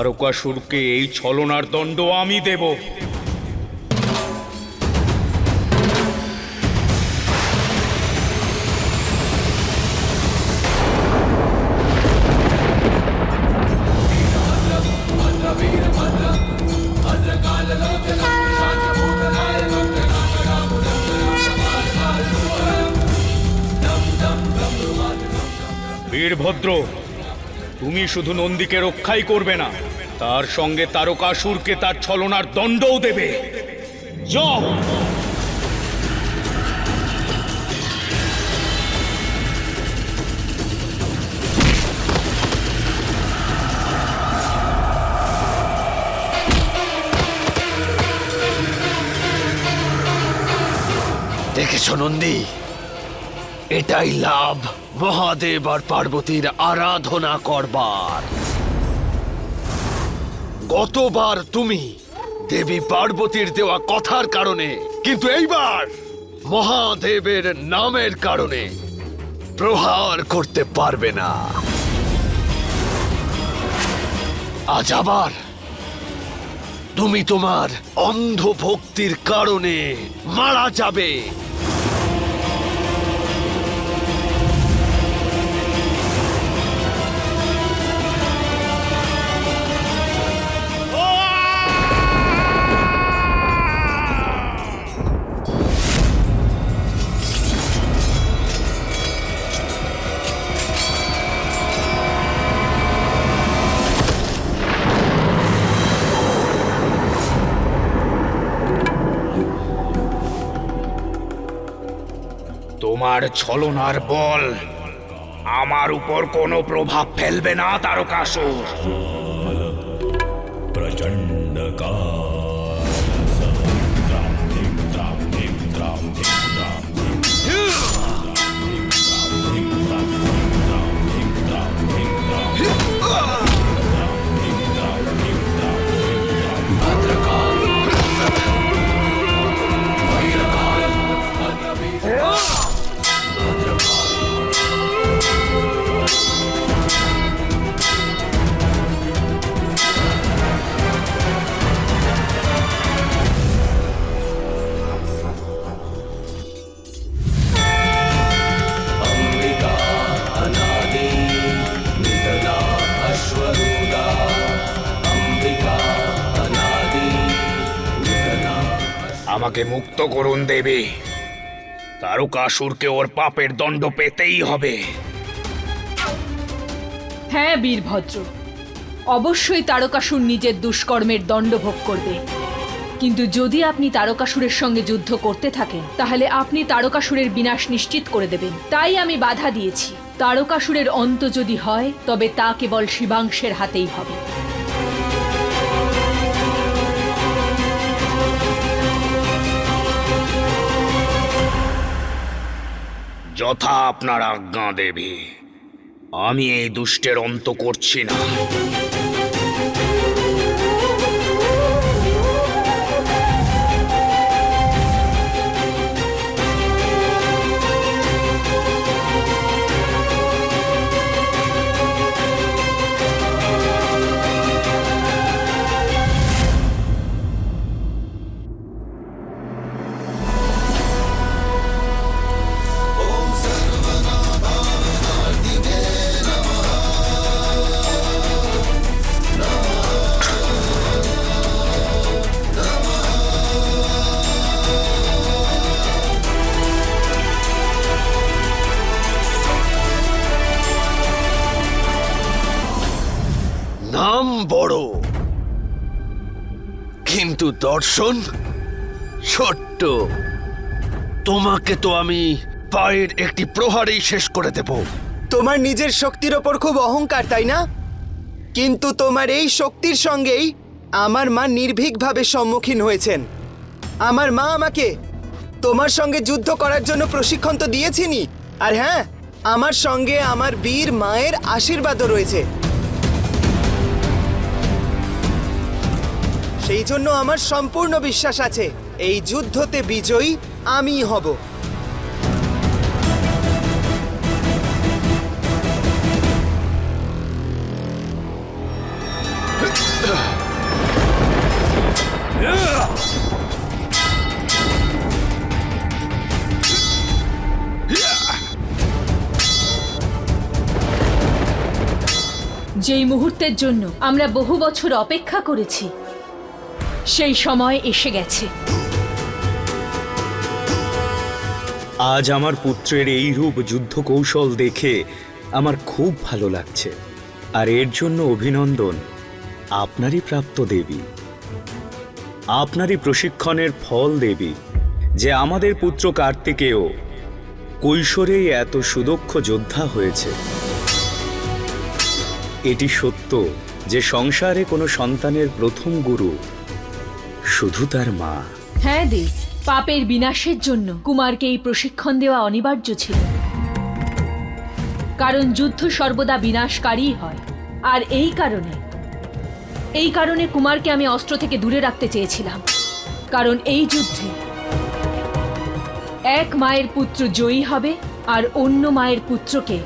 তারকাসুরকে এই ছলনার দণ্ড আমি দেব। তুমি শুধু নন্দীকে রক্ষাই করবে না, তার সঙ্গে তারকাসুরকে তার ছলনার দণ্ডও দেবে। দেখেছ নন্দী? এটাই লাভ। মহাদেব আর পার্বতীর আরাধনা করবার। গতবার তুমি দেবী পার্বতীর দেওয়া কথার কারণে, কিন্তু এইবার মহাদেবের নামের কারণে প্রহার করতে পারবে না। আজ আবার তুমি তোমার অন্ধ ভক্তির কারণে মারা যাবে। তোমার ছলনার বল। আমার উপর কোনো প্রভাব ফেলবে না তারকাসুর। প্রচণ্ড কাল। করুন দেবী। তারকাসুরকে ওর পাপের দণ্ড পেতেই হবে। হ্যাঁ বীরভদ্র। অবশ্যই তারকাসুর নিজের দুষ্কর্মের দণ্ড ভোগ করবে। কিন্তু যদি আপনি তারকাসুরের সঙ্গে যুদ্ধ করতে থাকেন, তাহলে আপনি তারকাসুরের বিনাশ নিশ্চিত করে দেবেন। তাই আমি বাধা দিয়েছি। তারকাসুরের অন্ত যদি হয়, তবে তা কেবল শিবাংশের হাতেই হবে। যথা আপনার আজ্ঞা দেবী। আমি এই দুষ্টের অন্ত করছি না। বড়। কিন্তু দর্শন ছোট্ট। তোমাকে তো আমি পায়ের একটি প্রহারেই শেষ করে দেব। তোমার নিজের শক্তির ওপর খুব অহংকার, তাই না? কিন্তু তোমার এই শক্তির সঙ্গেই আমার মা নির্ভীকভাবে সম্মুখীন হয়েছেন। আমার মা আমাকে তোমার সঙ্গে যুদ্ধ করার জন্য প্রশিক্ষণ তো দিয়েছিনি। আর হ্যাঁ আমার সঙ্গে আমার বীর মায়ের আশীর্বাদও রয়েছে। সেই জন্য আমার সম্পূর্ণ বিশ্বাস আছে। এই যুদ্ধতে বিজয়ী আমিই হব। যেই মুহূর্তের জন্য আমরা বহু বছর অপেক্ষা করেছি সেই সময় এসে গেছে। আজ আমার পুত্রের এই রূপ যুদ্ধ কৌশল দেখে আমার খুব ভালো লাগছে। আর এর জন্য অভিনন্দন, আপনারই প্রাপ্ত দেবী। আপনারই প্রশিক্ষণের ফল দেবী, যে আমাদের পুত্র কার্তিকেয় কৈশোরেই এত সুদক্ষ যোদ্ধা হয়েছে। এটি সত্য যে সংসারে কোনো সন্তানের প্রথম গুরু শুধু তার মা। হ্যাঁ দে, পাপের বিনাশের জন্য কুমারকে এই প্রশিক্ষণ দেওয়া অনিবার্য ছিল। কারণ যুদ্ধ সর্বদা বিনাশকারী হয়। আর এই কারণে এই কারণে কুমারকে আমি অস্ত্র থেকে দূরে রাখতে চেয়েছিলাম। কারণ এই যুদ্ধে এক মায়ের পুত্র জয়ী হবে আর অন্য মায়ের পুত্রকে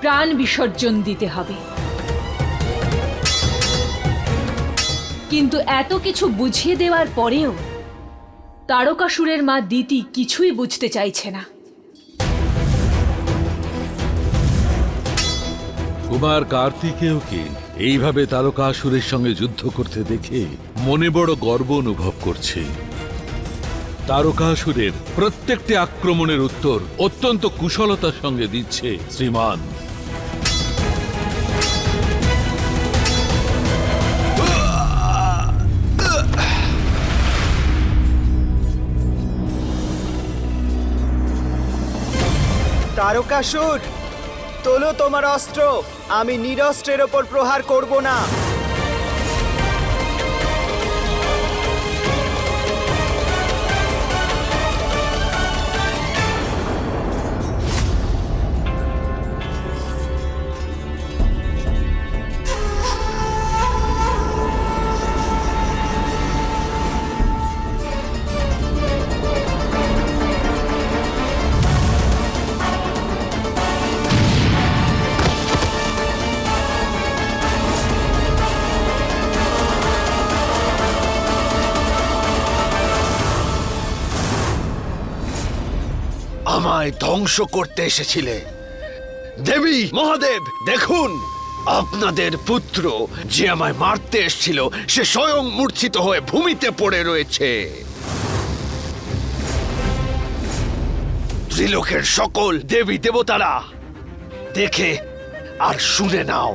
প্রাণ বিসর্জন দিতে হবে। কিন্তু এত কিছু বুঝিয়ে দেওয়ার পরেও তারকাসুরের মা দিতি কিছুই বুঝতে চাইছে না। কুমার কার্তিকেয়কে এইভাবে তারকাসুরের সঙ্গে যুদ্ধ করতে দেখে মনে বড় গর্ব অনুভব করছে। তারকাসুরের প্রত্যেকটি আক্রমণের উত্তর অত্যন্ত কুশলতার সঙ্গে দিচ্ছে শ্রীমান। তারকাসুর তোলো তোমার অস্ত্র আমি নিরস্ত্রের ওপর প্রহার করব না। আমায় ধ্বংস করতে এসেছিলে। দেবী, মহাদেব, দেখুন। আপনাদের পুত্র যে আমায় মারতে এসেছিল, সে স্বয়ং মূর্ছিত হয়ে ভূমিতে পড়ে রয়েছে। ত্রিলোকের সকল দেবী দেবতারা, দেখে আর শুনে নাও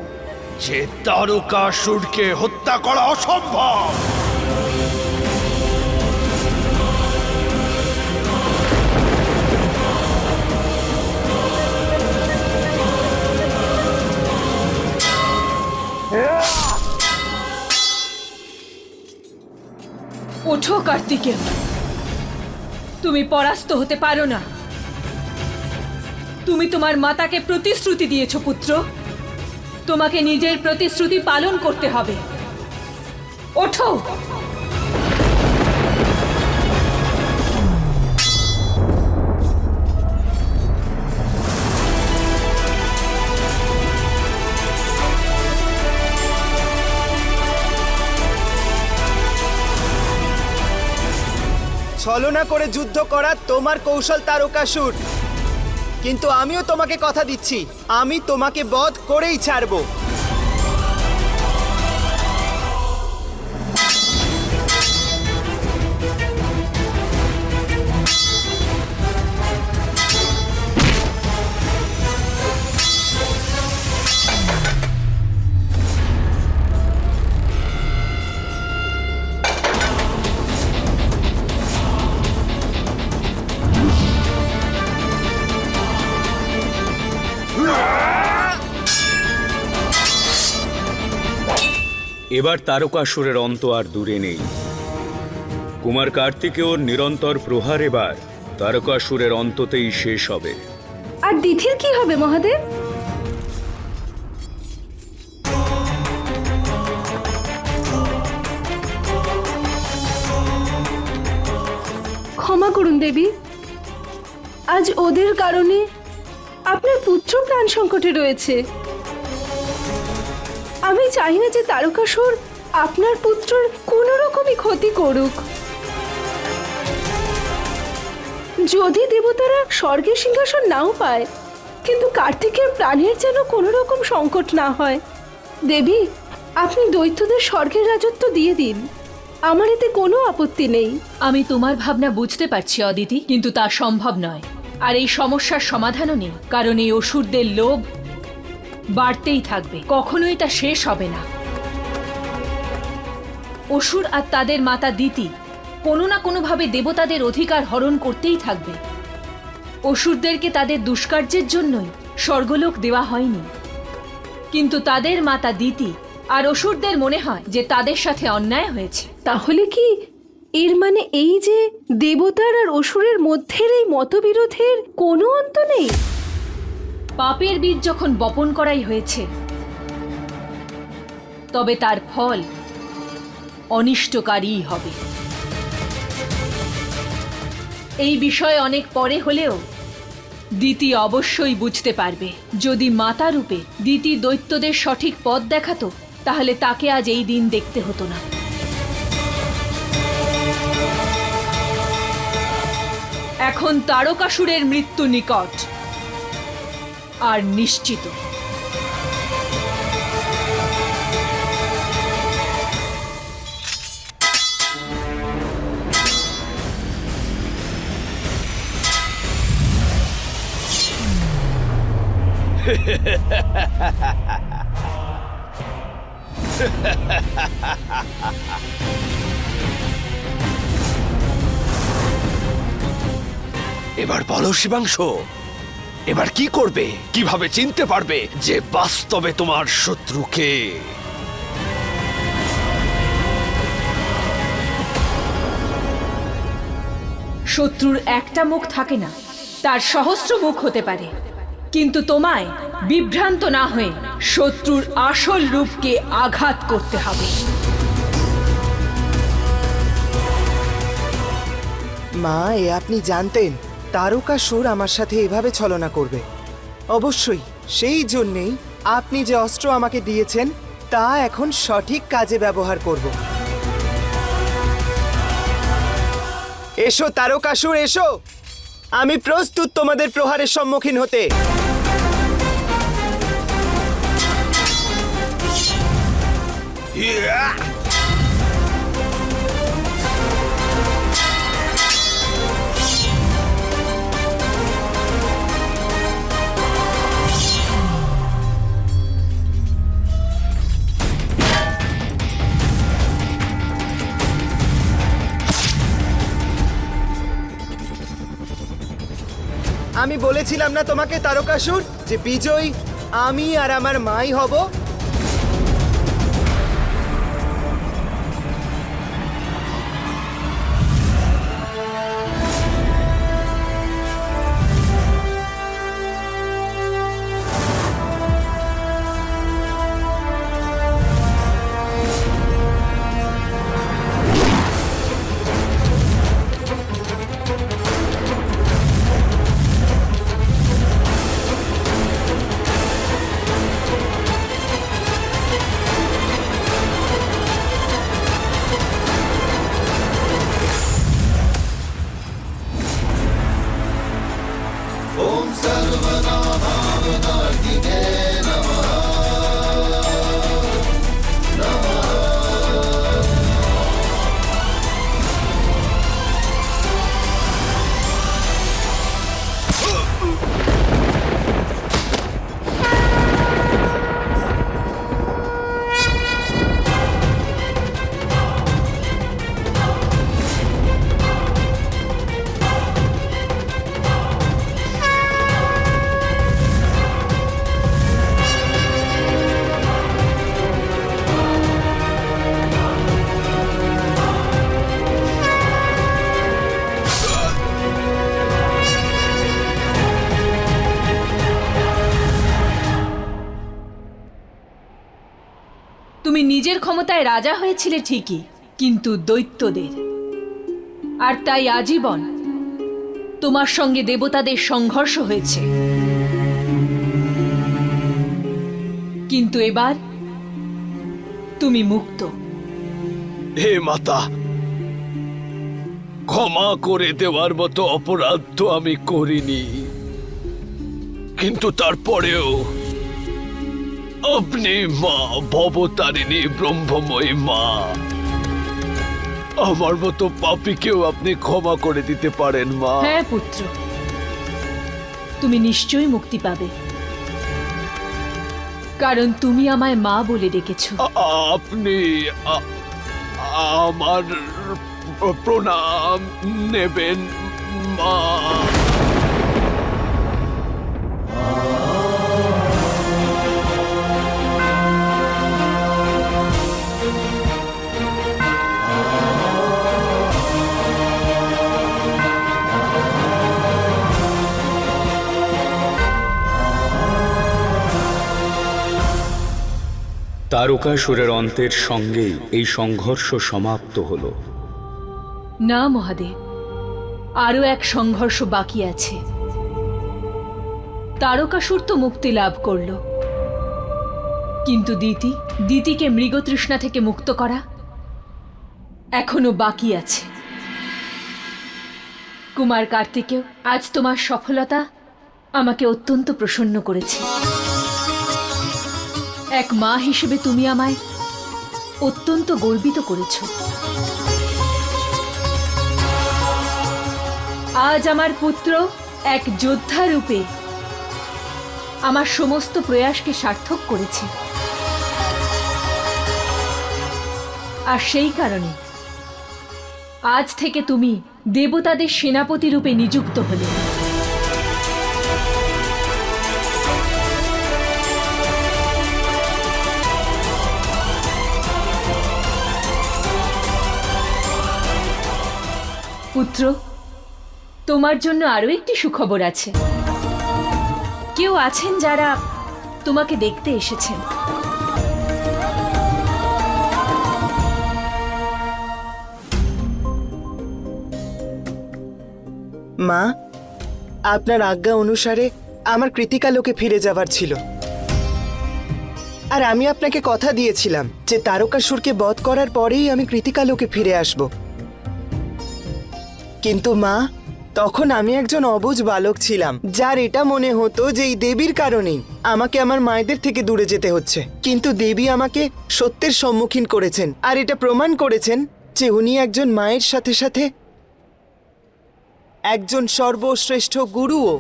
যে তারকাসুরকে হত্যা করা অসম্ভব। ওঠো কার্তিকে। তুমি পরাস্ত হতে পারো না। তুমি তোমার মাতাকে প্রতিশ্রুতি দিয়েছ, পুত্র। তোমাকে নিজের প্রতিশ্রুতি পালন করতে হবে। ওঠো! ছলনা করে যুদ্ধ করা তোমার কৌশল তারকাসুর কিন্তু আমিও তোমাকে কথা দিচ্ছি। আমি তোমাকে বধ করেই ছাড়বো। এবার তারকাসুরের অন্ত আর দূরে নেই। কুমার কার্তিকেয়র নিরন্তর প্রহার এবার তারকাসুরের অন্ততেই শেষ হবে। আর দিথির কি হবে, মহাদেব? ক্ষমা করুন, দেবী। আজ ওদের কারণে আপনার পুত্র প্রাণ সংকটে রয়েছে। আমি চাই না যে তারকাসুর আপনার পুত্রর কোনো রকমই ক্ষতি করুক। যদি দেবতারা স্বর্গের সিংহাসন নাও পায়, কিন্তু কার্তিকের প্রাণের যেন কোনো রকম সংকট না হয়। দেবী, আপনি দৈত্যদের স্বর্গের রাজত্ব দিয়ে দিন। আমার এতে কোনো আপত্তি নেই। আমি তোমার ভাবনা বুঝতে পারছি, অদিতি, কিন্তু তা সম্ভব নয়। আর এই সমস্যার সমাধানও নেই, কারণ এই অসুরদের লোভ বাড়তেই থাকবে। কখনোই তা শেষ হবে না। অসুর আর তাদের মাতা দিতি কোনো না কোনোভাবে দেবতাদের অধিকার হরণ করতেই থাকবে। অসুরদেরকে তাদের দুষ্কার্যের জন্যই স্বর্গলোক দেওয়া হয়নি। কিন্তু তাদের মাতা দিতি আর অসুরদের মনে হয় যে তাদের সাথে অন্যায় হয়েছে। তাহলে কি এর মানে এই যে দেবতার আর অসুরের মধ্যের এই মতবিরোধের কোনো অন্ত নেই? পাপের বীজ যখন বপন করাই হয়েছে, তবে তার ফল অনিষ্টকারীই হবে। এই বিষয়ে অনেক পরে হলেও দিতি অবশ্যই বুঝতে পারবে। যদি মাতা রূপে দিতি দৈত্যদের সঠিক পথ দেখাতো, তাহলে তাকে আজ এই দিন দেখতে হতো না। এখন তারকাসুরের মৃত্যু নিকট। আর নিশ্চিত। এবার বলো শিবাংশ। এবার কি করবে? কীভাবে চিনতে পারবে যে বাস্তবে তোমার শত্রুকে শত্রুর একটা মুখ থাকে না তার সহস্র মুখ হতে পারে। কিন্তু তোমায় বিভ্রান্ত না হয়ে শত্রুর আসল রূপকে আঘাত করতে হবে। মা এ আপনি জানতেন। তারকাসুর আমার সাথে এভাবে ছলনা করবে। অবশ্যই, সেই জন্যেই আপনি যে অস্ত্র আমাকে দিয়েছেন, তা এখন সঠিক কাজে ব্যবহার করব। এসো তারকাসুর এসো! আমি প্রস্তুত তোমাদের প্রহারের সম্মুখীন হতে। আমি বলেছিলাম না তোমাকে তারকাসুর যে বিজয়ী আমি আর আমার মাই হব। নিজের ক্ষমতায় রাজা হয়েছিলে ঠিকই, কিন্তু দৈত্যদের। আর তাই আজীবন তোমার সঙ্গে দেবতাদের সংঘর্ষ হয়েছে। কিন্তু এবার তুমি মুক্ত। হে মাতা, ক্ষমা করে দেওয়ার মতো অপরাধ তো আমি করিনি। কিন্তু তারপরেও আপনি মা ভবতারিণী ব্রহ্মময়ী মা। আমার মতো পাপীকেও আপনি ক্ষমা করে দিতে পারেন মা। হ্যাঁ পুত্র। তুমি নিশ্চয়ই মুক্তি পাবে। কারণ তুমি আমায় মা বলে ডেকেছ। আপনি আমার প্রণাম নেবেন মা। তারকাসুরের অন্তের সঙ্গেই এই সংঘর্ষ সমাপ্ত হল। না মহাদেব, আরও এক সংঘর্ষ বাকি আছে। তারকাসুর তো মুক্তি লাভ করল। কিন্তু দিতি দিতিকে মৃগতৃষ্ণা থেকে মুক্ত করা এখনও বাকি আছে। কুমার কার্তিকেও আজ তোমার সফলতা আমাকে অত্যন্ত প্রসন্ন করেছে। এক মা হিসেবে তুমি আমায় অত্যন্ত গর্বিত করেছ। আজ আমার পুত্র এক যোদ্ধা রূপে আমার সমস্ত প্রয়াসকে সার্থক করেছে। আর সেই কারণে আজ থেকে তুমি দেবতাদের সেনাপতি রূপে নিযুক্ত হলে। পুত্র, তোমার জন্য আরও একটি সুখবর আছে। কেউ আছেন যারা তোমাকে দেখতে এসেছেন। মা, আপনার আজ্ঞা অনুসারে আমার কৃতিকালোকে ফিরে যাবার ছিল। আর আমি আপনাকে কথা দিয়েছিলাম যে তারকাসুরকে বধ করার পরেই আমি কৃতিকালোকে ফিরে আসব। কিন্তু মা, তখন আমি একজন অবুঝ বালক ছিলাম, যার এটা মনে হতো যে এই দেবীর কারণেই আমাকে আমার মায়েদের থেকে দূরে যেতে হচ্ছে। কিন্তু দেবী আমাকে সত্যের সম্মুখীন করেছেন, আর এটা প্রমাণ করেছেন যে উনি একজন মায়ের সাথে সাথে একজন সর্বশ্রেষ্ঠ গুরুও।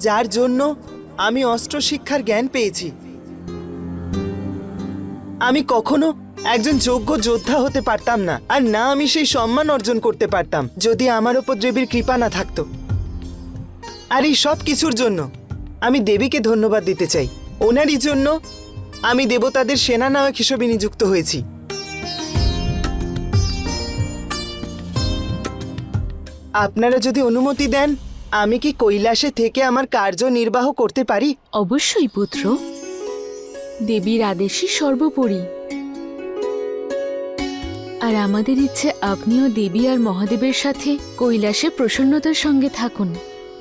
যার জন্য আমি অস্ত্র শিক্ষার জ্ঞান পেয়েছি। আমি কখনো একজন যোগ্য যোদ্ধা হতে পারতাম না। আর না আমি সেই সম্মান অর্জন করতে পারতাম, যদি আমার ওপর দেবীর কৃপা না থাকতো। আর এই সব কিছুর জন্য আমি দেবীকে ধন্যবাদ দিতে চাই। ওনারই জন্য আমি দেবতাদের সেনানায়ক হিসেবে নিযুক্ত হয়েছি। আপনারা যদি অনুমতি দেন, আমি কি কৈলাসে থেকে আমার কার্য নির্বাহ করতে পারি? অবশ্যই, পুত্র। দেবীর আদেশই সর্বোপরি। আর আমাদের ইচ্ছে আপনিও দেবী আর মহাদেবের সাথে কৈলাসে প্রসন্নতার সঙ্গে থাকুন।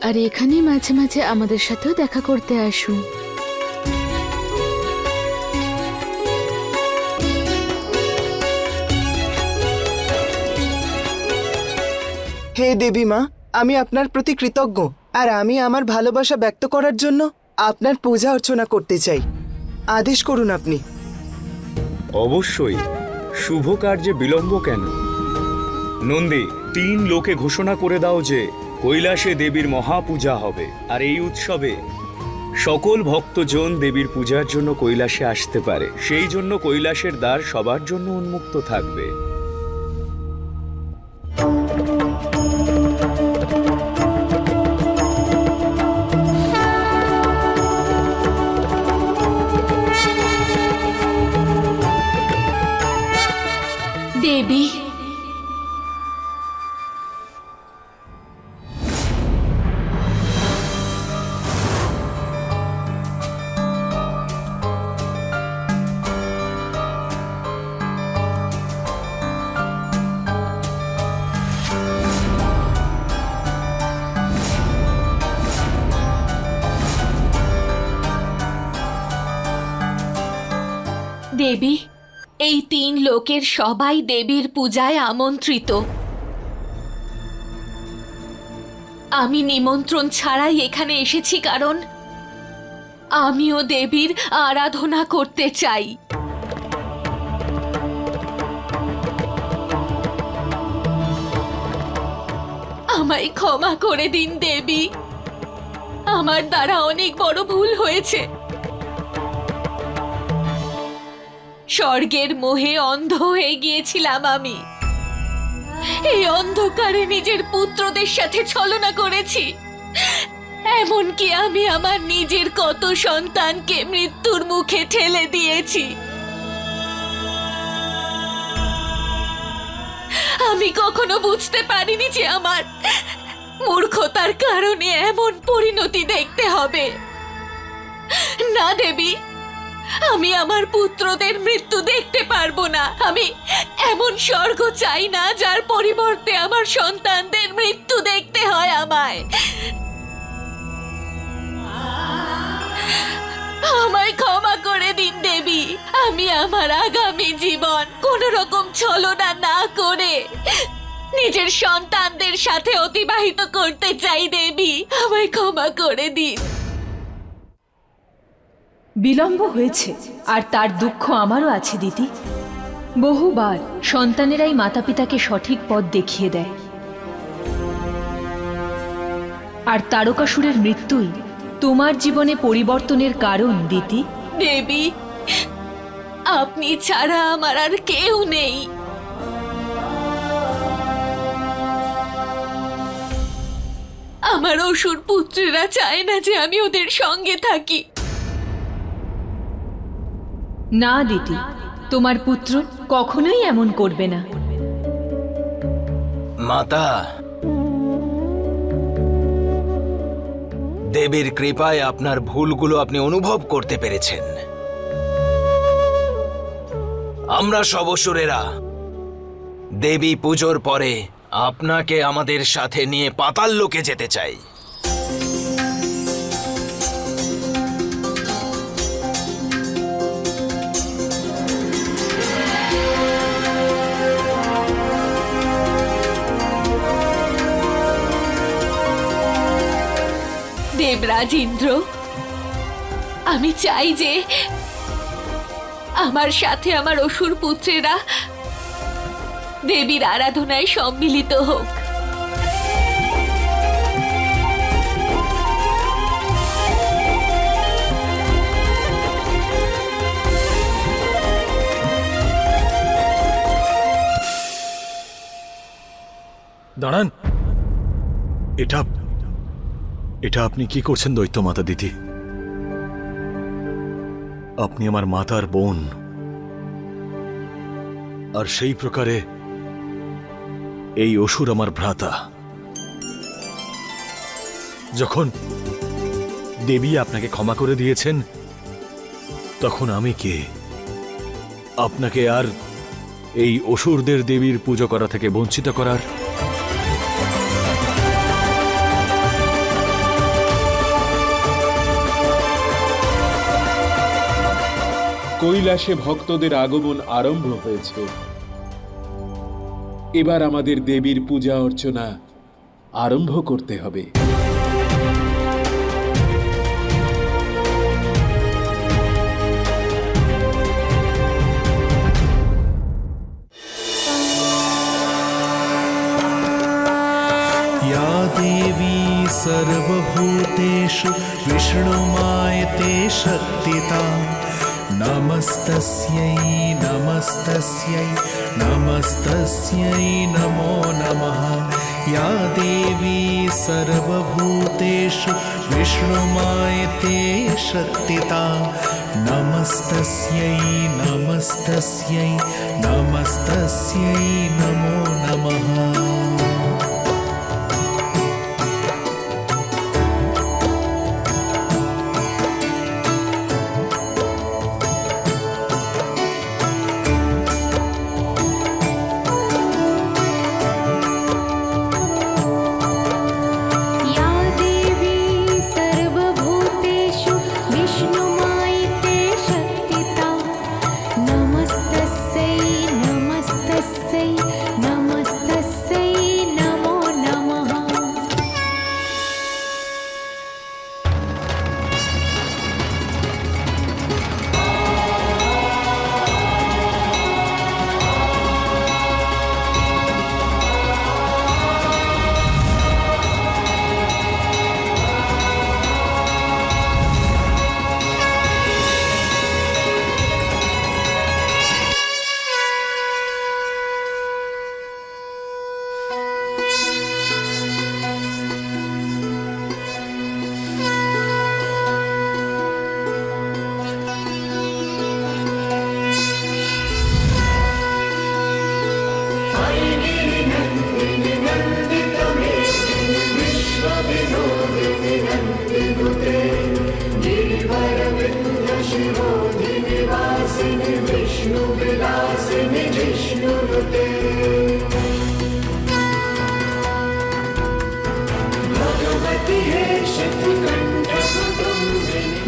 আর এখানেই মাঝে মাঝে আমাদের সাথেও দেখা করতে আসুন। হে দেবী মা আমি আপনার প্রতি কৃতজ্ঞ। আর আমি আমার ভালোবাসা ব্যক্ত করার জন্য আপনার পূজা অর্চনা করতে চাই। আদেশ করুন আপনি। অবশ্যই। শুভ কার্যে বিলম্ব কেন? নন্দী, তিন লোকে ঘোষণা করে দাও যে কৈলাসে দেবীর মহাপূজা হবে, আর এই উৎসবে সকল ভক্তজন দেবীর পূজার জন্য কৈলাসে আসতে পারে। সেই জন্য কৈলাসের দ্বার সবার জন্য উন্মুক্ত থাকবে। দেবী, এই তিন লোকের সবাই দেবীর পূজায় আমন্ত্রিত। আমি নিমন্ত্রণ ছাড়াই এখানে এসেছি কারণ আমিও দেবীর আরাধনা করতে চাই। আমায় ক্ষমা করে দিন দেবী। আমার দ্বারা অনেক বড় ভুল হয়েছে। স্বর্গের মোহে অন্ধ হয়ে গিয়েছিলাম আমি। এই অন্ধকারে নিজের পুত্রদের সাথে ছলনা করেছি। এমনকি আমি আমার নিজের কত সন্তানকে মৃত্যুর মুখে ঠেলে দিয়েছি। আমি কখনো বুঝতে পারিনি যে আমার মূর্খতার কারণে এমন পরিণতি দেখতে হবে। না, দেবী। আমি আমার পুত্রদের মৃত্যু দেখতে পারব না। আমি এমন স্বর্গ চাই না, যার পরিবর্তে আমার সন্তানদের মৃত্যু দেখতে হয় আমায়। আমায় ক্ষমা করে দিন, দেবী। আমি আমার আগামী জীবন কোন রকম ছলনা না করে নিজের সন্তানদের সাথে অতিবাহিত করতে চাই, দেবী। আমায় ক্ষমা করে দিন। বিলম্ব হয়েছে, আর তার দুঃখ আমারও আছে, দিদি। বহুবার সন্তানেরাই মাতা পিতাকে সঠিক পথ দেখিয়ে দেয়। আর তারকাসুরের মৃত্যুই তোমার জীবনে পরিবর্তনের কারণ দিতি দেবী, আপনি ছাড়া আমার আর কেউ নেই। আমার অসুর পুত্রেরা চায় না যে আমি ওদের সঙ্গে থাকি। না দিদি তোমার পুত্র কখনোই এমন করবে না। মাতা, দেবীর কৃপায় আপনার ভুলগুলো আপনি অনুভব করতে পেরেছেন। আমরা সবসুরেরা, দেবী পুজোর পরে আপনাকে আমাদের সাথে নিয়ে পাতাল লোকে যেতে চাই। দেবরাজ ইন্দ্র আমি চাই যে আমার সাথে আমার অসুর পুত্রেরা দেবীর আরাধনায় সম্মিলিত হোক। দাঁড়ান। এটা এটা আপনি কি করছেন দৈত্য মাতা দিদি? আপনি আমার মাতার বোন। আর সেই প্রকারে এই অসুর আমার ভ্রাতা। যখন দেবী আপনাকে ক্ষমা করে দিয়েছেন, তখন আমি কে? আপনাকে আর এই অসুরদের দেবীর পুজো করা থেকে বঞ্চিত করার কৈলাসে ভক্তদের আগমন আরম্ভ হয়েছে এবার আমাদের দেবীর পূজা অর্চনা আরম্ভ করতে হবে या देवी सर्वभूतेषु विष्णुमायते शक्तिता नमस्तस्यै नमस्तस्यै नमस्तस्यै नमो नमः। या देवी सर्वभूतेषु विष्णुमायते शक्तिता नमस्तस्यै नमस्तस्यै नमस्तस्यै नमो नमः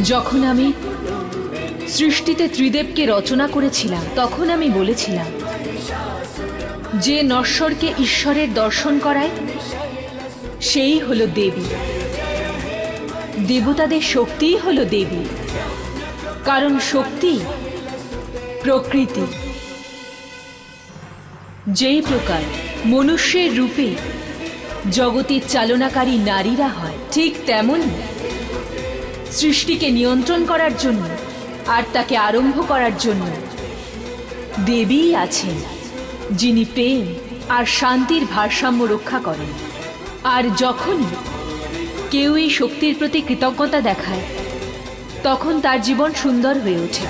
যখন আমি সৃষ্টিতে ত্রিদেবকে রচনা করেছিলাম, তখন আমি বলেছিলাম, যে নশ্বরকে ঈশ্বরের দর্শন করায়, সেই হলো দেবী। দেবতাদের শক্তিই হলো দেবী। কারণ শক্তি প্রকৃতি। যেই প্রকার মনুষ্যের রূপে জগতের চালনাকারী নারীরা হয়, ঠিক তেমনই সৃষ্টিকে নিয়ন্ত্রণ করার জন্য আর তাকে আরম্ভ করার জন্য দেবীই আছেন, যিনি প্রেম আর শান্তির ভারসাম্য রক্ষা করেন। আর যখনই কেউ এই শক্তির প্রতি কৃতজ্ঞতা দেখায়, তখন তার জীবন সুন্দর হয়ে ওঠে।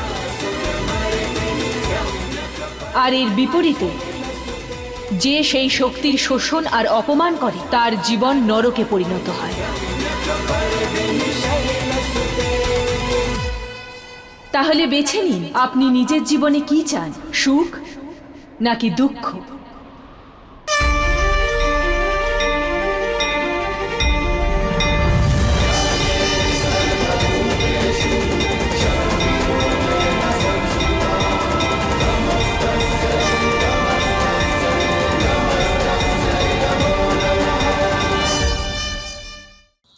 আর এর বিপরীতে, যে সেই শক্তির শোষণ আর অপমান করে, তার জীবন নরকে পরিণত হয়। তাহলে বেছে নিন, আপনি নিজের জীবনে কি চান, সুখ নাকি দুঃখ?